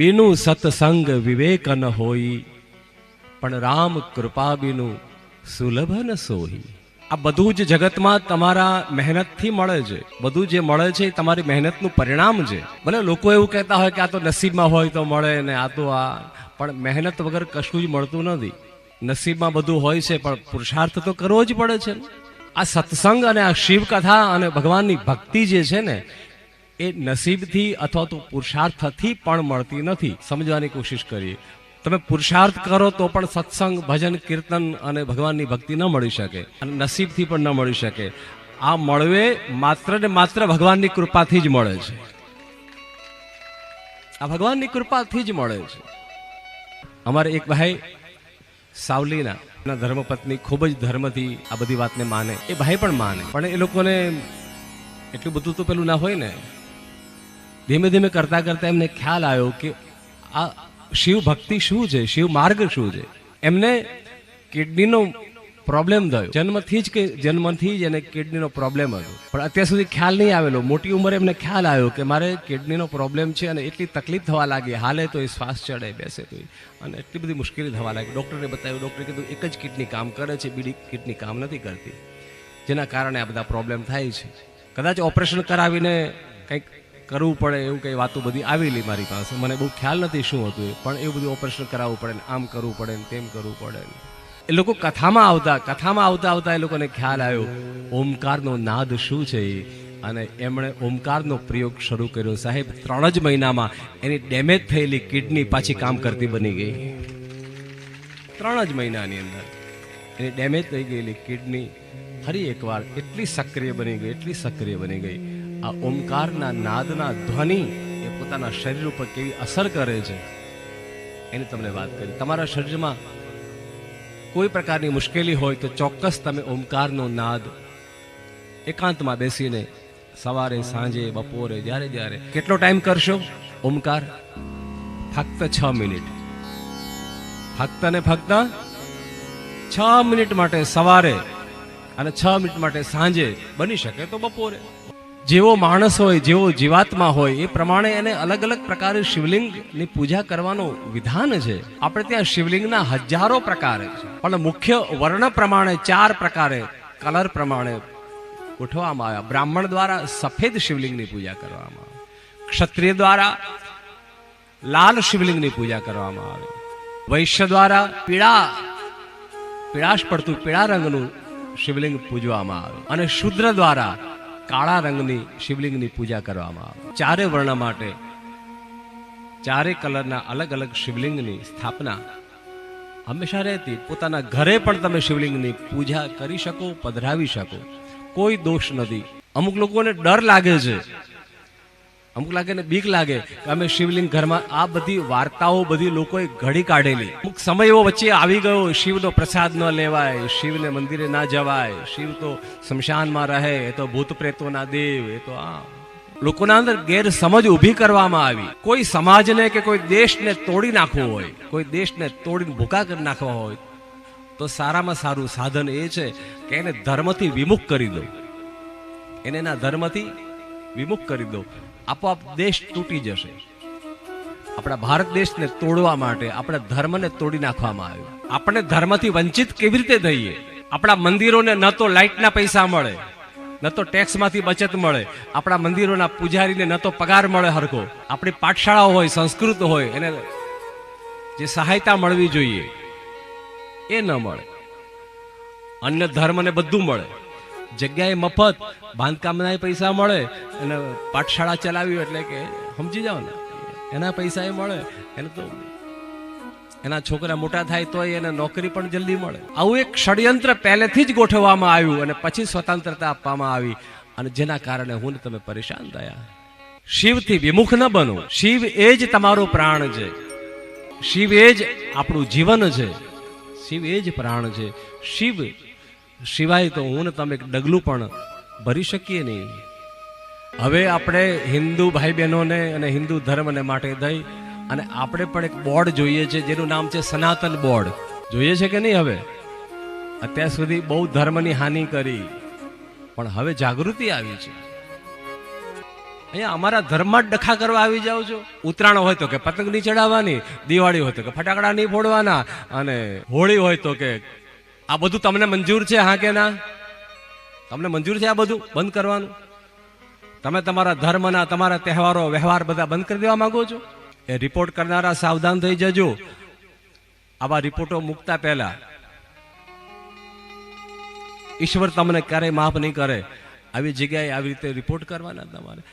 બીનું સત્સંગ વિવેક ન હોઈ પણ રામ કૃપા બીનું સુલભ ન સોહી આ બધું જ જગતમાં તમારા મહેનતથી મળે છે બધું જે મળે છે એ તમારી મહેનતનું પરિણામ છે ભલે લોકો એવું કહેતા હોય કે આ તો નસીબમાં હોય તો મળે ને આ તો આ, પણ મહેનત વગર કશું જ મળતું નથી। નસીબમાં બધું હોય છે, પણ પુરુષાર્થ તો કરવો જ પડે છે આ સત્સંગ અને આ શિવકથા અને ભગવાનની ભક્તિ જે છે ને એ નસીબથી અથવા તો પુરુષાર્થથી પણ મળતી નથી. સમજવાની કોશિશ કરીએ. તમે પુરુષાર્થ કરો તો પણ સત્સંગ, ભજન, કીર્તન અને ભગવાનની ભક્તિ ન મળી શકે. અને નસીબથી પણ ન મળી શકે. આ મળવે માત્ર ને માત્ર ભગવાનની કૃપાથી જ મળે છે. આ ભગવાનની કૃપાથી જ મળે છે. અમારે એક ભાઈ સાવલીના ધર્મપત્ની ખૂબ જ ધર્મથી આ બધી વાતને માને. એ ભાઈ પણ માને. પણ એ લોકોને એટલું બધું તો પેલું ના હોય ને. ધીમે ધીમે કરતા કરતા એમને ખ્યાલ આવ્યો કે આ શિવ ભક્તિ શું છે? શિવ માર્ગ શું છે? એમને કિડનીનો પ્રોબ્લેમ થયો. જન્મથી જ કે જન્મથી જ એને કિડનીનો પ્રોબ્લેમ હતો. પણ અત્યાર સુધી ખ્યાલ નહીં આવેલો. મોટી ઉંમરે એમને ખ્યાલ આવ્યો કે મારે કિડનીનો પ્રોબ્લેમ છે અને એટલી તકલીફ થવા લાગી. હાલે તો એ શ્વાસ ચડે બેસે તો અને એટલી બધી મુશ્કેલી થવા લાગી. ડૉક્ટરે બતાવ્યું. ડૉક્ટરે કીધું, એક જ કિડની કામ કરે છે, બીડી કિડની કામ નથી કરતી. જેના કારણે આ બધા પ્રોબ્લેમ થાય છે. કદાચ ઓપરેશન કરાવીને કંઈક કરવું પડે એવું કંઈ વાતો બધી આવેલી મારી પાસે. મને બહુ ખ્યાલ નથી શું હતું પણ એવું બધું ઓપરેશન કરાવવું પડે ને આમ કરવું પડે ને તેમ કરવું પડે ને. એ લોકો કથામાં આવતા કથામાં આવતા આવતા એ લોકોને ખ્યાલ આવ્યો, ઓમકારનો નાદ શું છે એ અને એમણે ઓમકારનો પ્રયોગ શરૂ કર્યો. સાહેબ, ત્રણ જ મહિનામાં એની ડેમેજ થયેલી કિડની પાછી કામ કરતી બની ગઈ. ત્રણ જ મહિનાની અંદર એની ડેમેજ થઈ ગયેલી કિડની ફરી એકવાર એટલી સક્રિય બની ગઈ, એટલી સક્રિય બની ગઈ. આ ઓમકારના નાદના ધ્વનિ એ પોતાના શરીર ઉપર કેવી અસર કરે છે? એની તમને વાત કરી. તમારા શરીરમાં કોઈ પ્રકારની મુશ્કેલી હોય તો ચોક્કસ તમે ઓમકારનો નાદ એકાંતમાં બેસીને સવારે, સાંજે, બપોરે, જ્યારે જ્યારે કેટલો ટાઈમ કરશો? ઓમકાર? ફક્ત છ મિનિટ. ફક્ત ને ફક્ત છ મિનિટ માટે સવારે અને છ મિનિટ માટે સાંજે બની શકે તો બપોરે. જેવો માણસ હોય, જેવો જીવાત્મા હોય, એ પ્રમાણે એને અલગ અલગ પ્રકારે શિવલિંગની પૂજા કરવાનું વિધાન છે. આપણે ત્યાં શિવલિંગના હજારો પ્રકાર છે. પણ મુખ્ય વર્ણ પ્રમાણે, ચાર પ્રકારે, કલર પ્રમાણે ગોઠવવામાં આવ્યા. બ્રાહ્મણ દ્વારા સફેદ શિવલિંગની પૂજા કરવામાં આવે. ક્ષત્રિય દ્વારા લાલ શિવલિંગની પૂજા કરવામાં આવે. વૈશ્ય દ્વારા પીળા, પીળાશ પડતું પીળા રંગનું શિવલિંગ પૂજવામાં આવે અને શુદ્ર દ્વારા કાળા રંગની શિવલિંગની પૂજા કરવામાં આવે. ચારે વર્ણ માટે ચારે કલરના અલગ અલગ શિવલિંગની સ્થાપના હંમેશા રહેતી. પોતાના ઘરે પણ તમે શિવલિંગની પૂજા કરી શકો, પધરાવી શકો. કોઈ દોષ નથી. અમુક લોકોને ડર લાગે છે. અમુક લાગે ને બીક લાગે કે અમે શિવલિંગ ઘરમાં આ બધી વાર્તાઓ બધી લોકોએ ઘડી કાઢેલી. અમુક સમય એવો વચ્ચે આવી ગયો, શિવનો પ્રસાદ ન લેવાય, શિવને મંદિરે ના જવાય, શિવ તો સ્મશાનમાં રહે, એ તો ભૂત પ્રેતોના દેવ, એ તો આ. લોકોના અંદર ગેરસમજ ઊભી કરવામાં આવી. કોઈ સમાજને કે કોઈ દેશને તોડી નાખવો હોય, કોઈ દેશને તોડીને ભૂકા કરી નાખવા હોય, તો સારામાં સારું સાધન એ છે કે એને ધર્મથી વિમુખ કરી દો. એને એના ધર્મથી વિમુખ કરી દો. આપોઆપ દેશ તૂટી જશે. આપણા ભારત દેશને તોડવા માટે, આપણા ધર્મને તોડી નાખવામાં આવ્યો. આપણે ધર્મથી વંચિત કેવી રીતે થઈએ? આપણા મંદિરોને ન તો લાઇટના પૈસા મળે, ન તો ટેક્સમાંથી બચત મળે, આપણા મંદિરોના પૂજારીને ન તો પગાર મળે હરખો. આપણી પાઠશાળાઓ હોય, સંસ્કૃત હોય, એને જે સહાયતા મળવી જોઈએ, એ ન મળે. અન્ય ધર્મને બધું મળે. જગ્યાએ મફત, બાંધકામના પૈસા મળે અને પાઠશાળા ચલાવી એટલે કે સમજી જાઓ ને, એના પૈસા એ મળે, એને તો એના છોકરા મોટા થાય તોય એને નોકરી પણ જલ્દી મળે. આવું એક ષડયંત્ર પહેલેથી જ ગોઠવવામાં આવ્યું અને પછી સ્વતંત્રતા આપવામાં આવી અને જેના કારણે હું ને તમે પરેશાન થયા. શિવથી વિમુખ ન બનો. શિવ એ જ તમારો પ્રાણ છે. શિવ એ જ આપણું જીવન છે. શિવ એ જ પ્રાણ છે. શિવ સિવાય તો હું ને તમે એક ડગલું પણ ભરી શકીએ નહીં. હવે આપણે હિન્દુ ભાઈ બહેનોને અને હિન્દુ ધર્મને માટે દઈ અને આપણે પણ એક બોર્ડ જોઈએ છે, જેનું નામ છે સનાતન બોર્ડ. જોઈએ છે કે નહીં હવે? અત્યાર સુધી બહુ ધર્મની હાનિ કરી, પણ હવે જાગૃતિ આવી છે. અહીંયા અમારા ધર્મમાં જ ડખા કરવા આવી જાઓ છો. ઉત્તરાયણ હોય તો કે પતંગ નહીં ચડાવવાની, દિવાળી હોય તો કે ફટાકડા નહીં ફોડવાના, અને હોળી હોય તો કે આ બધું તમને મંજૂર છે, હા કે ના? તમને મંજૂર છે આ બધું? બંધ કરવાનું? તમે તમારા ધર્મના, તમારા તહેવારો, વ્યવહાર બધા બંધ કરી દેવા માંગો છો? એ રિપોર્ટ કરનારા સાવધાન થઈ જજો. આવા રિપોર્ટો મૂકતા પહેલા. ઈશ્વર તમને ક્યારેય માફ નહીં કરે. આવી જગ્યાએ આવી રીતે રિપોર્ટ કરવાના તમારે.